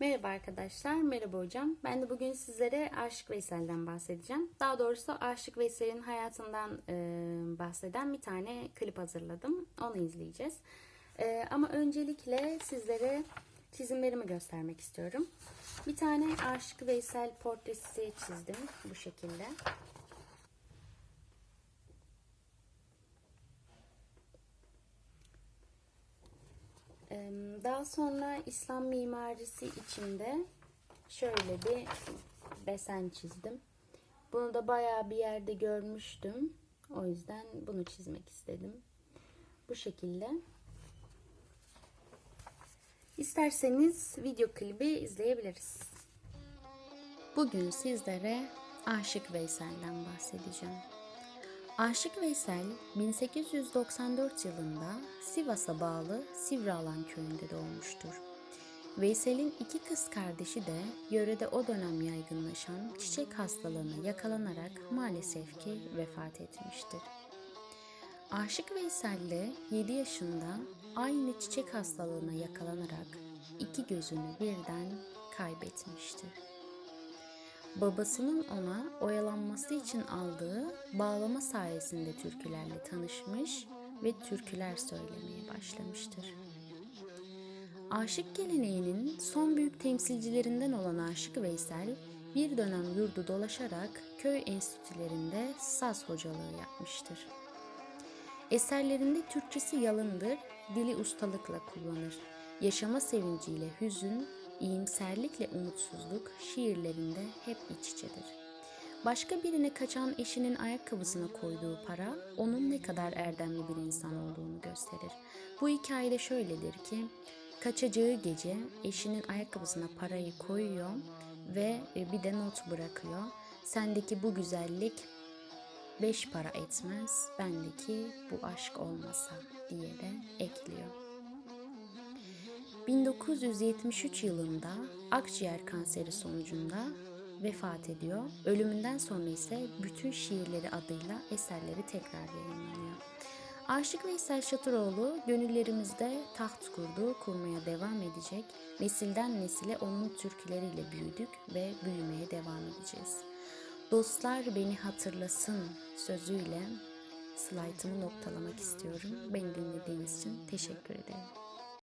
Merhaba arkadaşlar, merhaba hocam. Ben de bugün sizlere Aşık Veysel'den bahsedeceğim. Daha doğrusu Aşık Veysel'in hayatından e, bahseden bir tane klip hazırladım. Onu izleyeceğiz. E, ama öncelikle sizlere çizimlerimi göstermek istiyorum. Bir tane Aşık Veysel portresi çizdim bu şekilde. Daha sonra İslam mimarisi içinde şöyle bir desen çizdim. Bunu da bayağı bir yerde görmüştüm. O yüzden bunu çizmek istedim. Bu şekilde. İsterseniz video klibi izleyebiliriz. Bugün sizlere Aşık Veysel'den bahsedeceğim. Aşık Veysel 1894 yılında Sivas'a bağlı Sivrialan köyünde doğmuştur. Veysel'in iki kız kardeşi de yörede o dönem yaygınlaşan çiçek hastalığına yakalanarak maalesef ki vefat etmiştir. Aşık Veysel de 7 yaşında aynı çiçek hastalığına yakalanarak iki gözünü birden kaybetmiştir babasının ona oyalanması için aldığı bağlama sayesinde türkülerle tanışmış ve türküler söylemeye başlamıştır. Aşık geleneğinin son büyük temsilcilerinden olan Aşık Veysel bir dönem yurdu dolaşarak köy enstitülerinde saz hocalığı yapmıştır. Eserlerinde Türkçesi yalındır, dili ustalıkla kullanır. Yaşama sevinciyle hüzün, iyimserlikle umutsuzluk şiirlerinde hep iç içedir. Başka birine kaçan eşinin ayakkabısına koyduğu para onun ne kadar erdemli bir insan olduğunu gösterir. Bu hikayede şöyledir ki kaçacağı gece eşinin ayakkabısına parayı koyuyor ve bir de not bırakıyor. Sendeki bu güzellik beş para etmez, bendeki bu aşk olmasa diye de ekliyor. 1973 yılında akciğer kanseri sonucunda vefat ediyor. Ölümünden sonra ise bütün şiirleri adıyla eserleri tekrar yayınlanıyor. Aşık Veysel Şatıroğlu gönüllerimizde taht kurdu, kurmaya devam edecek. Nesilden nesile onun türküleriyle büyüdük ve büyümeye devam edeceğiz. Dostlar beni hatırlasın sözüyle slaytımı noktalamak istiyorum. Beni dinlediğiniz için teşekkür ederim.